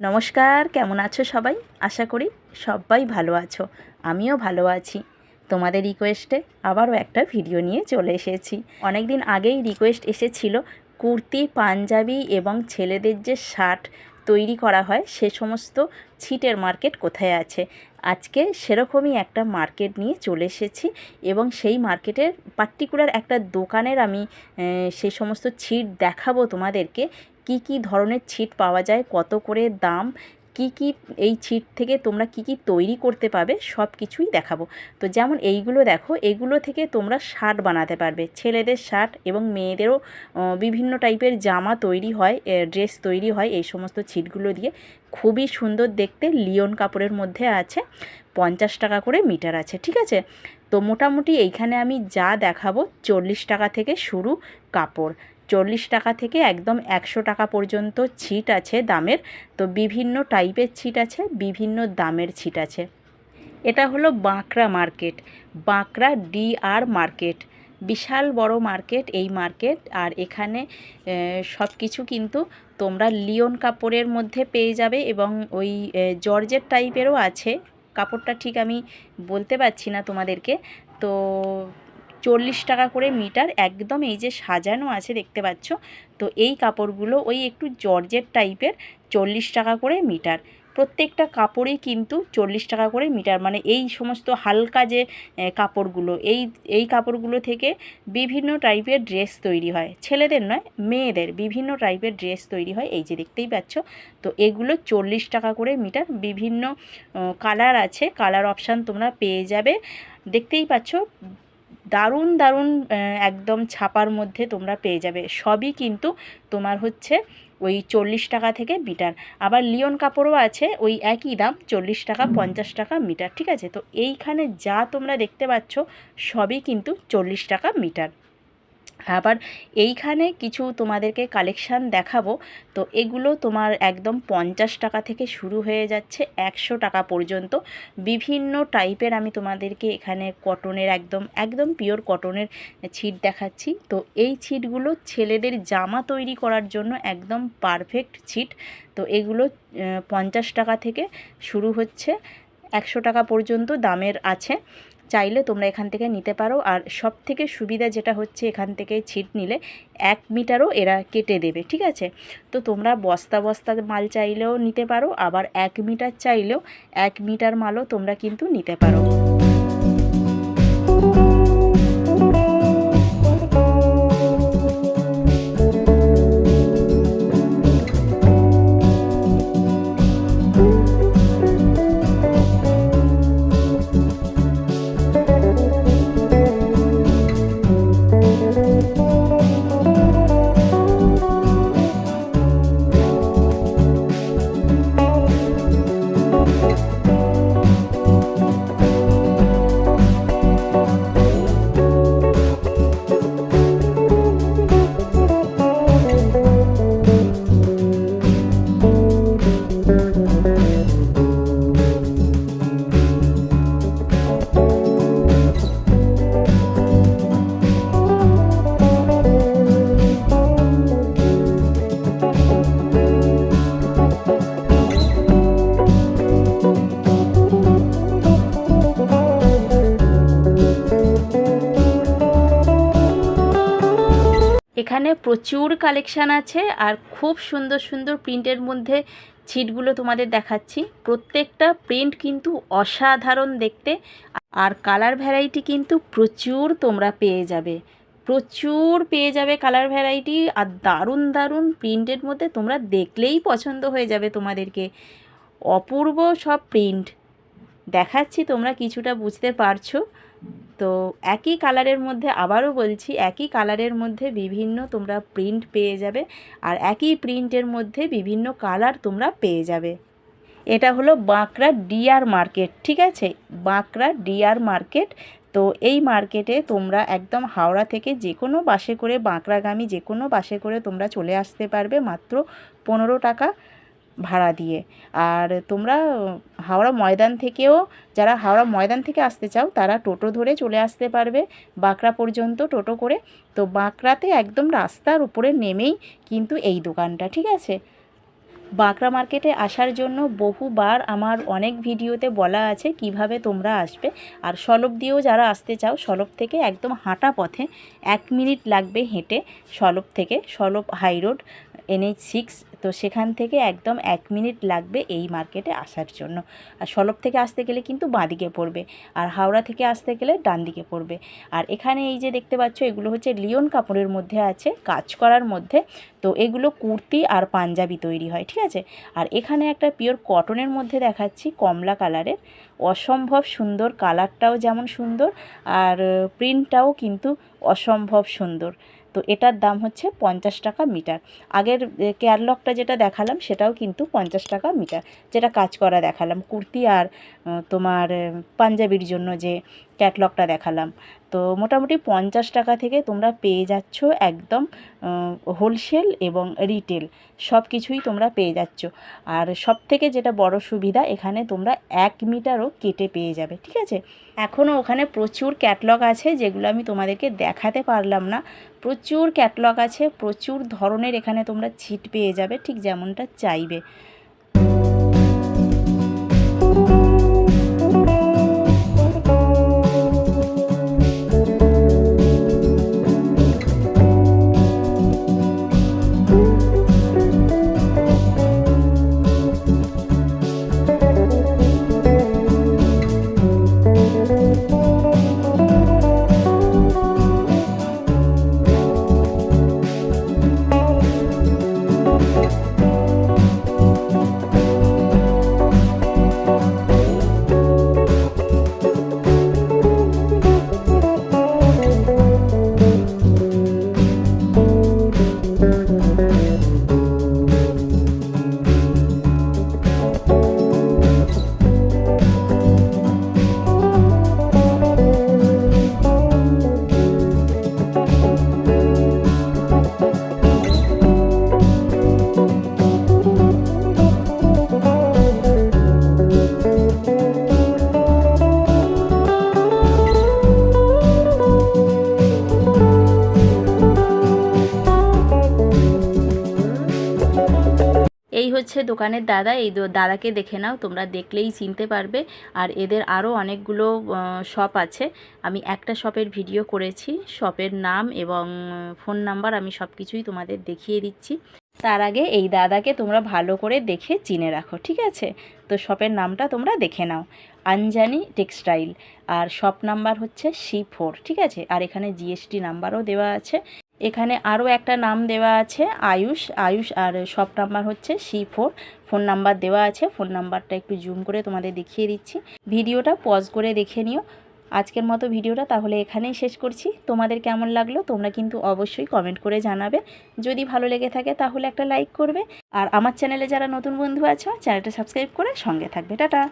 নমস্কার, কেমন আছো সবাই? আশা করি সবাই ভালো আছো। আমিও ভালো আছি। তোমাদের রিকোয়েস্টে আবারও একটা ভিডিও নিয়ে চলে এসেছি। অনেক দিন আগেই রিকোয়েস্ট এসেছিল কুর্তি, পাঞ্জাবি এবং ছেলেদের যে শার্ট তৈরি করা হয়, সে সমস্ত ছিটের মার্কেট কোথায় আছে? আজকে সেরকমই একটা মার্কেট নিয়ে চলে এসেছি এবং সেই মার্কেটের পার্টিকুলার একটা দোকানের আমি সেই সমস্ত ছিট দেখাবো তোমাদেরকে। কি কি ধরনের ছিট পাওয়া যায়, কত করে দাম, কি কি এই ছিট থেকে তোমরা কি কি তৈরি করতে পাবে সব কিছুই দেখাবো। তো যেমন এইগুলো দেখো, এগুলো থেকে তোমরা শার্ট বানাতে পারবে। ছেলেদের শার্ট এবং মেয়েদেরও বিভিন্ন টাইপের জামা তৈরি হয় ড্রেস তৈরি হয় এই সমস্ত ছিটগুলো দিয়ে। খুবই সুন্দর দেখতে, লিওন কাপড়ের মধ্যে আছে, পঞ্চাশ টাকা করে মিটার আছে, ঠিক আছে? তো মোটামুটি এইখানে আমি যা দেখাবো, চল্লিশ টাকা থেকে শুরু কাপড়। চল্লিশ টাকা থেকে একদম একশো টাকা পর্যন্ত ছিট আছে দামের। তো বিভিন্ন টাইপের ছিট আছে, বিভিন্ন দামের ছিট আছে। এটা হলো Bankra market. Bankra DR market. বিশাল বড় মার্কেট এই মার্কেট। আর এখানে সব কিছু কিন্তু তোমরা লিওন কাপড়ের মধ্যে পেয়ে যাবে এবং ওই জর্জের টাইপেরও আছে। কাপড়টা ঠিক আমি বলতে পারছি না তোমাদেরকে। তো চল্লিশ টাকা করে মিটার একদম এই যে সাজানো আছে দেখতে পাচ্ছ। তো এই কাপড়গুলো ওই একটু জর্জের টাইপের চল্লিশ টাকা করে মিটার। প্রত্যেকটা কাপড়ই কিন্তু চল্লিশ টাকা করে মিটার। মানে এই সমস্ত হালকা যে কাপড়গুলো, এই এই কাপড়গুলো থেকে বিভিন্ন টাইপের ড্রেস তৈরি হয়। ছেলেদের নয়, মেয়েদের বিভিন্ন টাইপের ড্রেস তৈরি হয়। এই যে দেখতেই পাচ্ছ। তো এগুলো চল্লিশ টাকা করে মিটার। বিভিন্ন কালার আছে। কালার অপশান তোমরা পেয়ে যাবে। দেখতেই পাচ্ছ দারুণ দারুণ একদম ছাপার মধ্যে তোমরা পেয়ে যাবে। সবই কিন্তু তোমার হচ্ছে ওই চল্লিশ টাকা থেকে মিটার। আবার লিওন কাপড়ও আছে ওই একই দাম, চল্লিশ টাকা, পঞ্চাশ টাকা মিটার, ঠিক আছে? তো এইখানে যা তোমরা দেখতে পাচ্ছ সবই কিন্তু চল্লিশ টাকা মিটার। আবার এইখানে কিছু তোমাদেরকে কালেকশান দেখাবো। তো এগুলো তোমার একদম পঞ্চাশ টাকা থেকে শুরু হয়ে যাচ্ছে, একশো টাকা পর্যন্ত। বিভিন্ন টাইপের আমি তোমাদেরকে এখানে কটনের একদম একদম পিওর কটনের ছিট দেখাচ্ছি। তো এই ছিটগুলো ছেলেদের জামা তৈরি করার জন্য একদম পারফেক্ট ছিট। তো এগুলো পঞ্চাশ টাকা থেকে শুরু হচ্ছে, একশো টাকা পর্যন্ত দামের আছে। চাইলে তোমরা এখান থেকে নিতে পারো। আর সব থেকে সুবিধা যেটা হচ্ছে এখান থেকে ছিট নিলে এক মিটারও এরা কেটে দেবে, ঠিক আছে? তো তোমরা বস্তা বস্তা মাল চাইলেও নিতে পারো, আবার এক মিটার চাইলেও এক মিটার মালও তোমরা কিন্তু নিতে পারো। এখানে প্রচুর কালেকশান আছে আর খুব সুন্দর সুন্দর প্রিন্টের মধ্যে ছিটগুলো তোমাদের দেখাচ্ছি। প্রত্যেকটা প্রিন্ট কিন্তু অসাধারণ দেখতে আর কালার ভ্যারাইটি কিন্তু প্রচুর তোমরা পেয়ে যাবে। প্রচুর পেয়ে যাবে কালার ভ্যারাইটি আর দারুণ দারুণ প্রিন্টের মধ্যে তোমরা দেখলেই পছন্দ হয়ে যাবে তোমাদেরকে। অপূর্ব সব প্রিন্ট দেখাচ্ছি তোমরা কিছুটা বুঝতে পারছ। তো একই কালারের মধ্যে আবারও বলছি, একই কালারের মধ্যে বিভিন্ন তোমরা প্রিন্ট পেয়ে যাবে আর একই প্রিন্টের মধ্যে বিভিন্ন কালার তোমরা পেয়ে যাবে। এটা হলো বাঁকড়া ডিয়ার মার্কেট ঠিক আছে? বাঁকড়া ডিয়ার মার্কেট তো এই মার্কেটে তোমরা একদম হাওড়া থেকে যে কোনো বাসে করে, বাঁকড়াগামী যে কোনো বাসে করে তোমরা চলে আসতে পারবে মাত্র পনেরো টাকা। ভাড়া দিয়ে। আর তোমরা হাওড়া ময়দান থেকেও, যারা হাওড়া ময়দান থেকে আসতে চাও, তারা টোটো ধরে চলে আসতে পারবে, বাঁকড়া পর্যন্ত টোটো করে। তো বাঁকড়াতে একদম রাস্তার উপরে নেমেই কিন্তু এই দোকানটা, ঠিক আছে? বাঁকড়া মার্কেটে আসার জন্য বহুবার আমার অনেক ভিডিওতে বলা আছে কীভাবে তোমরা আসবে। আর সলপ দিয়েও যারা আসতে চাও সলপ থেকে একদম হাঁটা পথে এক মিনিট লাগবে হেঁটে। সলপ থেকে Salap high road, NH six তো সেখান থেকে একদম এক মিনিট লাগবে এই মার্কেটে আসার জন্য। আর সলপ থেকে আসতে গেলে কিন্তু বাঁদিকে পড়বে, আর হাওড়া থেকে আসতে গেলে ডান দিকে পড়বে। আর এখানে এই যে দেখতে পাচ্ছ, এগুলো হচ্ছে লিওন কাপড়ের মধ্যে আছে, কাজ করার মধ্যে। তো এগুলো কুর্তি আর পাঞ্জাবি তৈরি হয়, ঠিক আছে? আর এখানে একটা পিওর কটনের মধ্যে দেখাচ্ছি, কমলা কালারের। অসম্ভব সুন্দর, কালারটাও যেমন সুন্দর, আর প্রিন্টটাও কিন্তু অসম্ভব সুন্দর। তো এটার দাম হচ্ছে পঞ্চাশ টাকা মিটার। আগের ক্যারলকটা যেটা দেখালাম সেটাও কিন্তু পঞ্চাশ টাকা মিটার। যেটা কাজ করা দেখালাম। কুর্তি আর তোমার পাঞ্জাবির জন্য যে ক্যাটলগটা দেখালাম। তো মোটামুটি পঞ্চাশ টাকা থেকে তোমরা পেয়ে যাচ্ছ একদম হোলসেল এবং রিটেল সব কিছুই তোমরা পেয়ে যাচ্ছ। আর সব থেকে যেটা বড় সুবিধা, এখানে তোমরা এক মিটারও কেটে পেয়ে যাবে, ঠিক আছে? এখনও ওখানে প্রচুর ক্যাটলগ আছে যেগুলো আমি তোমাদেরকে দেখাতে পারলাম না। প্রচুর ক্যাটলগ আছে, প্রচুর ধরনের এখানে তোমরা ছিট পেয়ে যাবে, ঠিক যেমনটা চাইবে। হচ্ছে দোকানের দাদা, এই দাদাকে দেখে নাও, তোমরা দেখলেই চিনতে পারবে। আর এদের আরও অনেকগুলো শপ আছে। আমি একটা শপের ভিডিও করেছি। শপের নাম এবং ফোন নাম্বার আমি সব কিছুই তোমাদের দেখিয়ে দিচ্ছি। তার আগে এই দাদাকে তোমরা ভালো করে দেখে চিনে রাখো, ঠিক আছে? তো শপের নামটা তোমরা দেখে নাও। আঞ্জানি টেক্সটাইল। আর শপ নাম্বার হচ্ছে সি ফোর ঠিক আছে? আর এখানে জিএসটি নাম্বারও দেওয়া আছে। এখানে আরও একটা নাম দেওয়া আছে, আয়ুষ। আয়ুষ আর সব নাম্বার হচ্ছে সি ফোর। ফোন নাম্বার দেওয়া আছে, ফোন নাম্বারটা একটু জুম করে তোমাদের দেখিয়ে দিচ্ছি। ভিডিওটা পজ করে দেখে নিও। আজকের মতো ভিডিওটা তাহলে এখানেই শেষ করছি। তোমাদের কেমন লাগল তোমরা কিন্তু অবশ্যই কমেন্ট করে জানাবে। যদি ভালো লেগে থাকে তাহলে একটা লাইক করবে। আর আমার চ্যানেলে যারা নতুন বন্ধু আছো, চ্যানেলটা সাবস্ক্রাইব করে সঙ্গে থাকবে। টাটা!